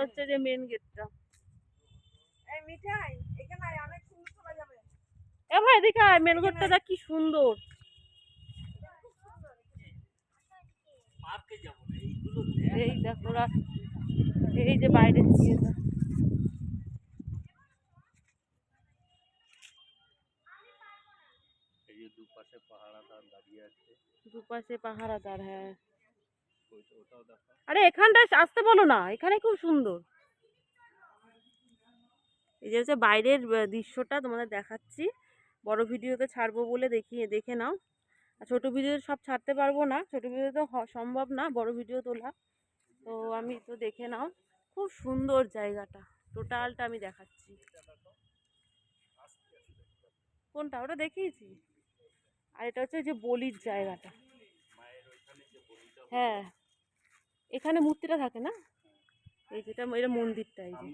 হচ্ছে যে মেন গেটটা এই মিঠাই এখানে আয়, অনেক সুন্দর চলে যাবে। এ ভাই আয় মেন গেটটা দেখ কি সুন্দর। পার্কে যাব এইগুলো এই দেখো এই যে যে দুপাশে পাহাড়াদার দাঁড়িয়ে আছে। দুপাশে পাহারাদার হ্যাঁ। দেখা আরে এখানটায় আসতে বলো না, এখানে খুব সুন্দর। এই যে হচ্ছে বাইরের দৃশ্যটা তোমাদের দেখাচ্ছি। বড় ভিডিওতে ছাড়বো বলে দেখিয়ে দেখে নাও। আর ছোটো ভিডিও সব ছাড়তে পারব না, ছোটো ভিডিও তো সম্ভব না, বড় ভিডিও তোলা। তো আমি তো দেখে নাও। খুব সুন্দর জায়গাটা, টোটালটা আমি দেখাচ্ছি। কোনটা, ওটা দেখিয়েছি? আর এটা হচ্ছে যে বলির জায়গাটা। হ্যাঁ। এখানে মূর্তিটা থাকে না? এই যেটা এটা মন্দিরটা এই যে।